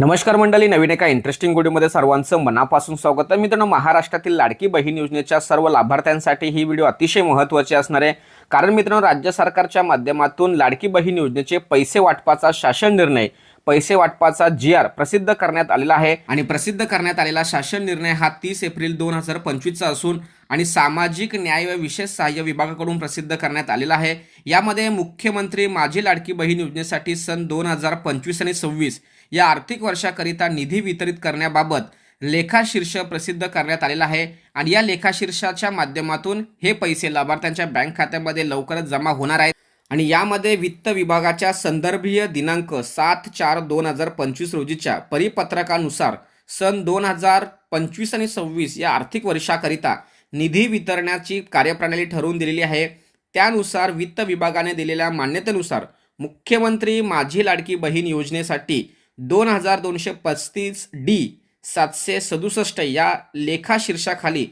नमस्कार मंडळी नवीन एका इंटरेस्टिंग व्हिडिओमध्ये सर्वांचं मनापासून स्वागत आहे. मित्रांनो महाराष्ट्रातील लाडकी बहीण योजनेच्या सर्व लाभार्थ्यांसाठी ही व्हिडिओ अतिशय महत्त्वाची असणार आहे. कारण मित्रांनो राज्य सरकारच्या माध्यमातून लाडकी बहीण योजनेचे पैसे वाटपाचा शासन निर्णय पैसे वाटपाचा जी आर प्रसिद्ध करण्यात आलेला आहे. आणि प्रसिद्ध करण्यात आलेला शासन निर्णय हा तीस एप्रिल दोन हजार पंचवीसचा असून आणि सामाजिक न्याय व विशेष सहाय्य विभागाकडून प्रसिद्ध करण्यात आलेला आहे. यामध्ये मुख्यमंत्री माझी लाडकी बहीण योजनेसाठी सन दोन हजार पंचवीस आणि सव्वीस या आर्थिक वर्षाकरिता निधी वितरित करण्याबाबत लेखाशीर्ष प्रसिद्ध करण्यात आलेला आहे. आणि या लेखाशीर्षाच्या माध्यमातून हे पैसे लाभार्थ्यांच्या बँक खात्यामध्ये लवकरच जमा होणार आहेत. आणि यामध्ये वित्त विभागाच्या संदर्भीय दिनांक सात चार दोन हजार पंचवीस रोजीच्या परिपत्रकानुसार सन दोन हजार पंचवीस आणि सव्वीस या आर्थिक वर्षाकरिता निधी वितरणाची कार्यप्रणाली ठरवून दिलेली आहे. त्यानुसार वित्त विभागाने दिलेल्या मान्यतेनुसार मुख्यमंत्री माझी लाडकी बहीण योजनेसाठी दोन हजार दोनशे पस्तीस डी सातशे सदुसष्ट या लेखाशीर्षाखाली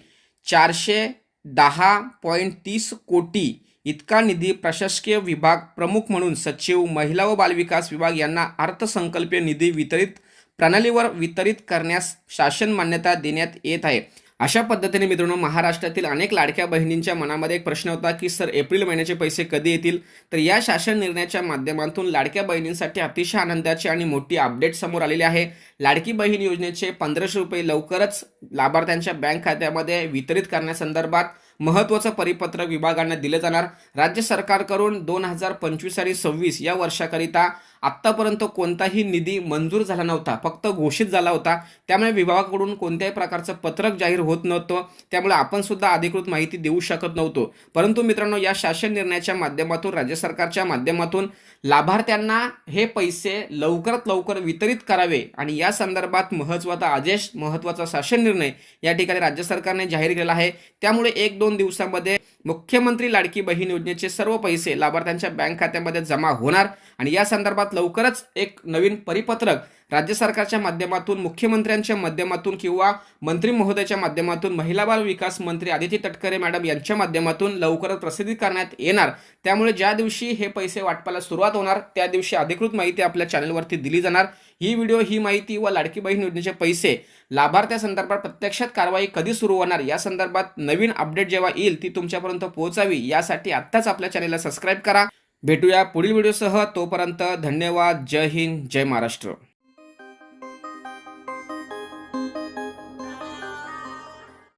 चारशे दहा पॉईंट तीस कोटी इतका निधी प्रशासकीय विभाग प्रमुख म्हणून सचिव महिला व बालविकास विभाग यांना अर्थसंकल्पीय निधी वितरित प्रणालीवर वितरित करण्यास शासन मान्यता देण्यात येत आहे. अशा पद्धतीने मित्रांनो महाराष्ट्रातील अनेक लाडक्या बहिणींच्या मनामध्ये एक प्रश्न होता की सर एप्रिल महिन्याचे पैसे कधी येतील? तर या शासन निर्णयाच्या माध्यमातून लाडक्या बहिणींसाठी अतिशय आनंदाची आणि मोठी अपडेट समोर आलेली आहे. लाडकी बहीण योजनेचे पंधराशे रुपये लवकरच लाभार्थ्यांच्या बँक खात्यामध्ये वितरित करण्यासंदर्भात महत्त्वाचं परिपत्र विभागांना दिलं जाणार. राज्य सरकारकडून दोन हजार पंचवीस आणि सव्वीस या वर्षाकरिता आत्तापर्यंत कोणताही निधी मंजूर झाला नव्हता फक्त घोषित झाला होता. त्यामुळे विभागाकडून कोणत्याही प्रकारचं पत्रक जाहीर होत नव्हतं. त्यामुळे आपण सुद्धा अधिकृत माहिती देऊ शकत नव्हतो. परंतु मित्रांनो या शासन निर्णयाच्या माध्यमातून राज्य सरकारच्या माध्यमातून लाभार्थ्यांना हे पैसे लवकरात लवकर वितरित करावे आणि या या संदर्भात महत्त्वाचा आदेश महत्त्वाचा शासन निर्णय या ठिकाणी राज्य सरकारने जाहीर केला आहे. त्यामुळे एक दोन दिवसामध्ये मुख्यमंत्री लाडकी बहीण योजनेचे सर्व पैसे लाभार्थ्यांच्या बँक खात्यामध्ये जमा होणार आणि या संदर्भात लवकरच एक नवीन परिपत्रक राज्य सरकारच्या माध्यमातून मुख्यमंत्र्यांच्या माध्यमातून किंवा मंत्री महोदयाच्या माध्यमातून महिला बाल विकास मंत्री आदिती तटकरे मॅडम यांच्या माध्यमातून लवकरच प्रसिद्धी करण्यात येणार. त्यामुळे ज्या दिवशी हे पैसे वाटपाला सुरुवात होणार त्या दिवशी अधिकृत माहिती आपल्या चॅनलवरती दिली जाणार. ही व्हिडिओ ही माहिती व लाडकी बहीण योजनेचे पैसे लाभार्थ्यासंदर्भात प्रत्यक्षात कारवाई कधी सुरू होणार या संदर्भात नवीन अपडेट जेव्हा येईल ती तुमच्यापर्यंत पोहोचावी यासाठी आत्ताच आपल्या चॅनलला सबस्क्राईब करा. भेटूया पुढील व्हिडिओसह. तोपर्यंत धन्यवाद. जय हिंद. जय महाराष्ट्र.